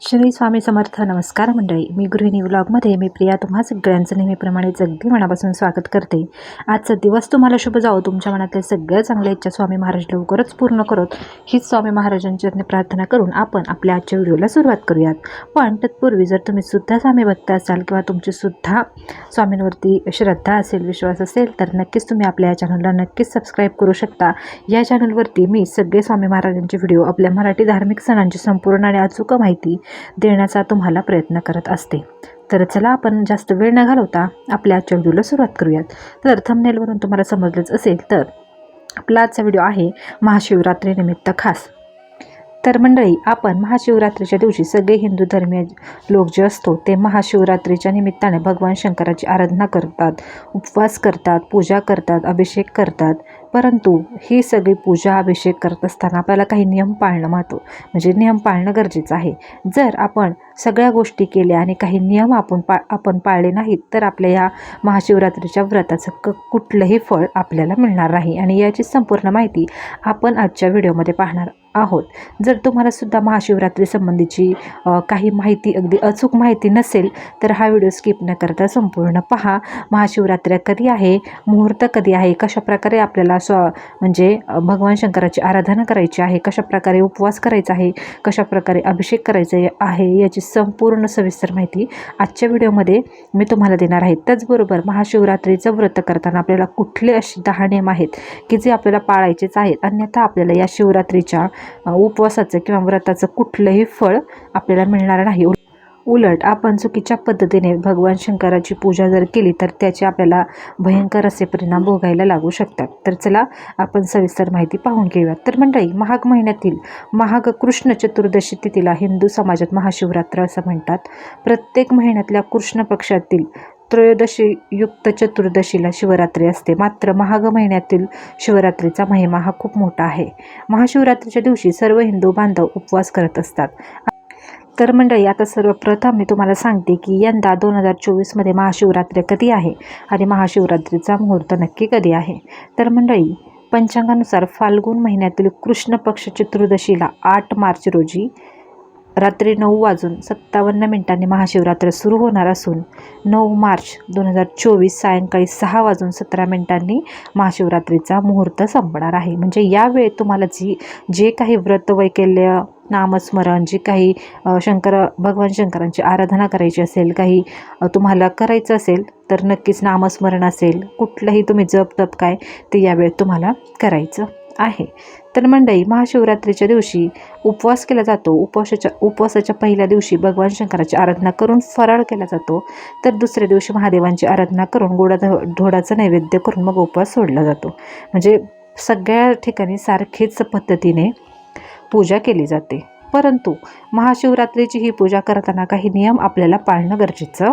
श्री स्वामी समर्थ नमस्कार मंडळी. मी गृहिणी व्लॉगमध्ये मी प्रिया. तुम्हा सगळ्यांचं नेहमीप्रमाणे जगदी मनापासून स्वागत करते. आजचा दिवस तुम्हाला शुभ जावो. तुमच्या मनातल्या सगळ्या चांगल्या इच्छा स्वामी महाराज लवकरच पूर्ण करत हीच स्वामी महाराजांच्या प्रार्थना करून आपण आपल्या आजच्या व्हिडिओला सुरुवात करूयात. पण तत्पूर्वी जर तुम्ही सुद्धा स्वामी भक्त असाल किंवा तुमची सुद्धा स्वामींवरती श्रद्धा असेल विश्वास असेल तर नक्कीच तुम्ही आपल्या या चॅनलला नक्कीच सबस्क्राईब करू शकता. या चॅनलवरती मी सगळे स्वामी महाराजांचे व्हिडिओ आपल्या मराठी धार्मिक सणांची संपूर्ण आणि अचूक माहिती देण्याचा तुम्हाला प्रयत्न करत असते. तर चला आपण जास्त वेळ न घालवता आपल्या आजच्या व्हिडिओला सुरुवात करूयात. तर थंबनेलवरून तुम्हाला समजलंच असेल तर आपला आजचा व्हिडिओ आहे महाशिवरात्रीनिमित्त खास. तर मंडळी आपण महाशिवरात्रीच्या दिवशी सगळे हिंदू धर्मीय लोक जे असतो ते महाशिवरात्रीच्या निमित्ताने भगवान शंकराची आराधना करतात उपवास करतात पूजा करतात अभिषेक करतात. परंतु ही सगळी पूजा अभिषेक करत असताना आपल्याला काही नियम पाळणं महत्त्व म्हणजे नियम पाळणं गरजेचं आहे. जर आपण सगळ्या गोष्टी केल्या आणि काही नियम आपण पा आपण पाळले नाहीत तर आपल्या या महाशिवरात्रीच्या व्रताचं क कुठलंही फळ आपल्याला मिळणार नाही. आणि याची संपूर्ण माहिती आपण आजच्या व्हिडिओमध्ये पाहणार आहोत. जर तुम्हाला सुद्धा महाशिवरात्री संबंधीची काही माहिती अगदी अचूक माहिती नसेल तर हा व्हिडिओ स्किप न करता संपूर्ण पहा. महाशिवरात्री कधी आहे? मुहूर्त कधी आहे? कशाप्रकारे आपल्याला स्व म्हणजे भगवान शंकराची आराधना करायची आहे कशाप्रकारे उपवास करायचा आहे कशाप्रकारे अभिषेक करायचा आहे याची संपूर्ण सविस्तर माहिती आजच्या व्हिडिओमध्ये मी तुम्हाला देणार आहे. त्याचबरोबर महाशिवरात्रीचं व्रत करताना आपल्याला कुठले असे दहा नियम आहेत की जे आपल्याला पाळायचेच आहेत? अन्यथा आपल्याला या शिवरात्रीच्या उपवासाचं किंवा व्रताचं कुठलंही फळ आपल्याला मिळणार नाही. उलट आपण चुकीच्या पद्धतीने भगवान शंकराची पूजा जर केली तर त्याचे आपल्याला भयंकर असे परिणाम भोगायला लागू शकतात. तर चला आपण सविस्तर माहिती पाहून घेऊयात. तर मंडळी महाग महिन्यातील महाग कृष्ण चतुर्दशी तिथीला हिंदू समाजात महाशिवरात्र असं म्हणतात. प्रत्येक महिन्यातल्या कृष्ण पक्षातील त्रयोदशी युक्त चतुर्दशीला शिवरात्री असते. मात्र महाग महिन्यातील शिवरात्रीचा महिमा हा खूप मोठा आहे. महाशिवरात्रीच्या दिवशी सर्व हिंदू बांधव उपवास करत असतात. तर मंडळी आता सर्वप्रथम मी तुम्हाला सांगते की यंदा दोन हजार चोवीसमध्ये महाशिवरात्री कधी आहे आणि महाशिवरात्रीचा मुहूर्त नक्की कधी आहे? तर मंडळी पंचांगानुसार फाल्गुन महिन्यातील कृष्ण पक्ष चतुर्दशीला आठ मार्च रोजी रात्री नऊ वाजून सत्तावन्न मिनिटांनी महाशिवरात्र सुरू होणार असून नऊ मार्च दोन हजार चोवीस सायंकाळी सहा वाजून सतरा मिनिटांनी महाशिवरात्रीचा मुहूर्त संपणार आहे. म्हणजे यावेळी तुम्हाला जी जे काही व्रत वैकल्य नामस्मरण जी काही शंकर भगवान शंकरांची आराधना करायची असेल काही तुम्हाला करायचं असेल तर नक्कीच नामस्मरण असेल कुठलंही तुम्ही जप तप काय ते यावेळी तुम्हाला करायचं. आहे. तर मंडई महाशिवरात्रीच्या दिवशी उपवास केला जातो. उपवासाच्या उपवासाच्या पहिल्या दिवशी भगवान शंकराची आराधना करून फराळ केला जातो. तर दुसऱ्या दिवशी महादेवांची आराधना करून गोडा ढोडाचं नैवेद्य करून मग उपवास सोडला जातो. म्हणजे सगळ्या ठिकाणी सारखीच पद्धतीने पूजा केली जाते. परंतु महाशिवरात्रीची ही पूजा करताना काही नियम आपल्याला पाळणं गरजेचं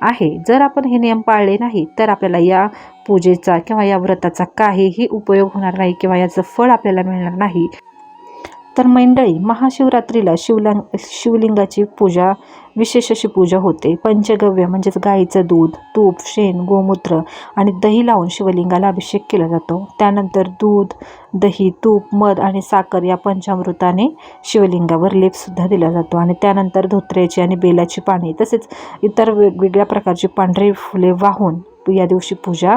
आहे. जर आपण हे नियम पाळले नाही तर आपल्याला या पूजेचा किंवा या व्रताचा काहीही उपयोग होणार नाही किंवा याचं फळ आपल्याला मिळणार नाही. तर मंडळी महाशिवरात्रीला शिवलिंग शिवलिंगाची पूजा विशेष अशी पूजा होते. पंचगव्य म्हणजेच गाईचं दूध तूप शेण गोमूत्र आणि दही लावून शिवलिंगाला अभिषेक केला जातो. त्यानंतर दूध दही तूप मध आणि साखर या पंचामृताने शिवलिंगावर लेपसुद्धा दिला जातो. आणि त्यानंतर धोत्र्याची आणि बेलाची पाने तसेच इतर वेगवेगळ्या प्रकारची पांढरी फुले वाहून या दिवशी पूजा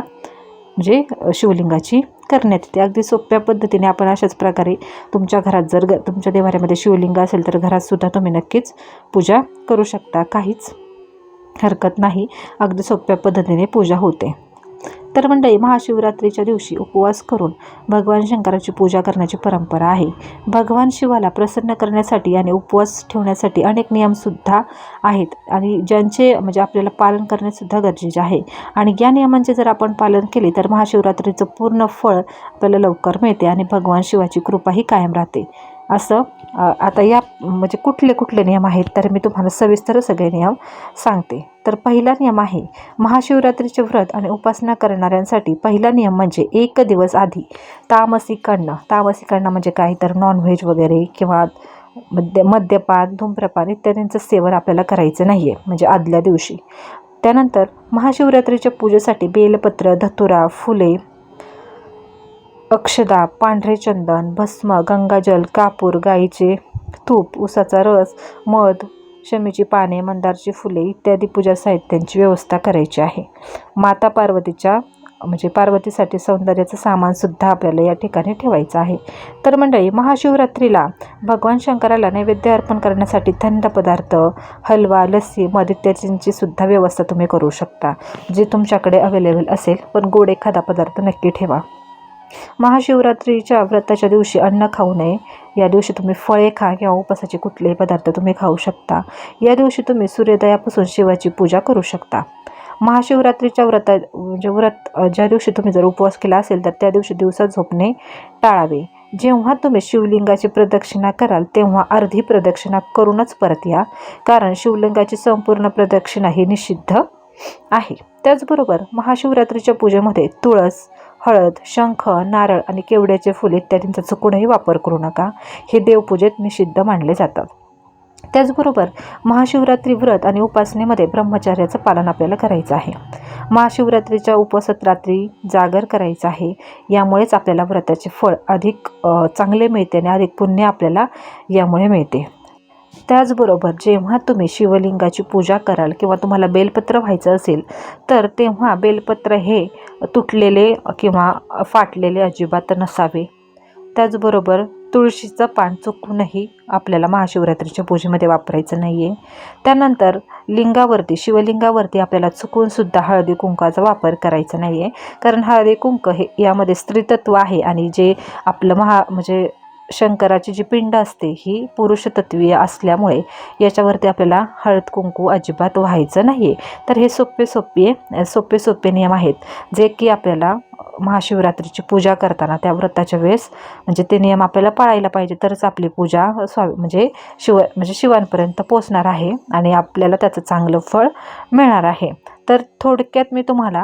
म्हणजे शिवलिंगाची करण्यात येते. अगदी सोप्या पद्धतीने आपण अशाच प्रकारे तुमच्या घरात जर ग तुमच्या देवाऱ्यामध्ये शिवलिंग असेल तर घरातसुद्धा तुम्ही नक्कीच पूजा करू शकता. काहीच हरकत नाही. अगदी सोप्या पद्धतीने पूजा होते. तर मंडळी महाशिवरात्रीच्या दिवशी उपवास करून भगवान शंकराची पूजा करण्याची परंपरा आहे. भगवान शिवाला प्रसन्न करण्यासाठी आणि उपवास ठेवण्यासाठी अनेक नियमसुद्धा आहेत आणि ज्यांचे म्हणजे आपल्याला पालन करणेसुद्धा गरजेचे आहे. आणि या नियमांचे जर आपण पालन केले तर महाशिवरात्रीचं पूर्ण फळ आपल्याला लवकर मिळते आणि भगवान शिवाची कृपाही कायम राहते. असं आता या म्हणजे कुठले कुठले नियम आहेत तर मी तुम्हाला सविस्तर सगळे नियम सांगते. तर पहिला नियम आहे महाशिवरात्रीचे व्रत आणि उपासना करणाऱ्यांसाठी पहिला नियम म्हणजे एक दिवस आधी तामसी अन्न तामसी अन्न म्हणजे काय? तर नॉनव्हेज वगैरे किंवा मद्य मद्यपान धूम्रपान इत्यादींचं सेवन आपल्याला करायचं नाही आहे म्हणजे आदल्या दिवशी. त्यानंतर महाशिवरात्रीच्या पूजेसाठी बेलपत्र धतुरा फुले अक्षदा पांढरे चंदन भस्म गंगाजल कापूर गाईचे तूप उसाचा रस मध शमीची पाने मंदारची फुले इत्यादी पूजा साहित्यांची व्यवस्था करायची आहे. माता पार्वतीच्या म्हणजे पार्वतीसाठी सौंदर्याचं सामानसुद्धा आपल्याला या ठिकाणी ठेवायचं आहे. तर मंडळी महाशिवरात्रीला भगवान शंकराला नैवेद्य अर्पण करण्यासाठी थंड पदार्थ हलवा लस्सी मध इत्यादींची सुद्धा व्यवस्था तुम्ही करू शकता. जे तुमच्याकडे अवेलेबल असेल पण गोड एखादा पदार्थ नक्की ठेवा. महाशिवरात्रीच्या व्रताच्या दिवशी अन्न खाऊ नये. या दिवशी तुम्ही फळे खा किंवा उपासाचे कुठलेही पदार्थ तुम्ही खाऊ शकता. या दिवशी तुम्ही सूर्योदयापासून शिवाची पूजा करू शकता. महाशिवरात्रीच्या व्रता म्हणजे व्रत ज्या दिवशी तुम्ही जर उपवास केला असेल तर त्या दिवशी दिवसात झोपणे टाळावे. जेव्हा तुम्ही शिवलिंगाची प्रदक्षिणा कराल तेव्हा अर्धी प्रदक्षिणा करूनच परत या कारण शिवलिंगाची संपूर्ण प्रदक्षिणा ही निषिद्ध आहे. त्याचबरोबर महाशिवरात्रीच्या पूजेमध्ये तुळस हळद शंख नारळ आणि केवड्याचे फुल इत्यादींचा चुकूनही वापर करू नका. हे देवपूजेत निषिद्ध मानले जातात. त्याचबरोबर महाशिवरात्री व्रत आणि उपासनेमध्ये ब्रह्मचार्याचं पालन आपल्याला करायचं आहे. महाशिवरात्रीच्या उपसत रात्री जागर करायचं आहे. यामुळेच आपल्याला व्रताचे फळ अधिक चांगले मिळते आणि अधिक पुण्य आपल्याला यामुळे मिळते. त्याचबरोबर जेव्हा तुम्ही शिवलिंगाची पूजा कराल किंवा तुम्हाला बेलपत्र व्हायचं असेल तर तेव्हा बेलपत्र हे तुटलेले किंवा फाटलेले अजिबात नसावे. त्याचबरोबर तुळशीचं पान चुकूनही आपल्याला महाशिवरात्रीच्या पूजेमध्ये वापरायचं नाही आहे त्यानंतर लिंगावरती शिवलिंगावरती आपल्याला चुकूनसुद्धा हळदी कुंकाचा वापर करायचा नाही आहे कारण हळदी कुंक हे यामध्ये स्त्रीतत्व आहे आणि जे आपलं महा म्हणजे शंकराची जी पिंड असते ही पुरुषतत्वीय असल्यामुळे याच्यावरती आपल्याला हळद कुंकू अजिबात व्हायचं नाही आहे तर हे सोपे सोपे सोपे सोपे नियम आहेत जे की आपल्याला महाशिवरात्रीची पूजा करताना त्या व्रताच्या वेळेस म्हणजे ते नियम आपल्याला पाळायला पाहिजे तरच आपली पूजा स्वामी म्हणजे शिव म्हणजे शिवांपर्यंत पोचणार आहे आणि आपल्याला त्याचं चांगलं फळ मिळणार आहे. तर थोडक्यात मी तुम्हाला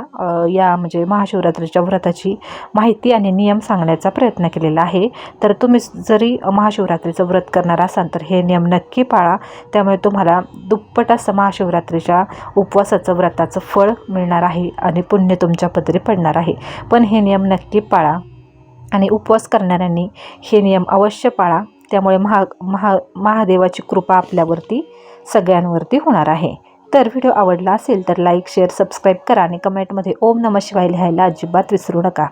या म्हणजे महाशिवरात्रीच्या व्रताची माहिती आणि नियम सांगण्याचा प्रयत्न केलेला आहे. तर तुम्ही जरी महाशिवरात्रीचं व्रत करणार असाल तर हे नियम नक्की पाळा. त्यामुळे तुम्हाला दुप्पट असं महाशिवरात्रीच्या उपवासाचं व्रताचं फळ मिळणार आहे आणि पुण्य तुमच्या पदरी पडणार आहे. पण हे नियम नक्की पाळा आणि उपवास करणाऱ्यांनी हे नियम अवश्य पाळा. त्यामुळे महा महा महादेवाची कृपा आपल्यावरती सगळ्यांवरती होणार आहे. तर व्हिडिओ आवडला असेल तर लाईक शेअर सबस्क्राईब करा आणि कमेंटमध्ये ओम नम शिवाय लिहायला अजिबात विसरू नका.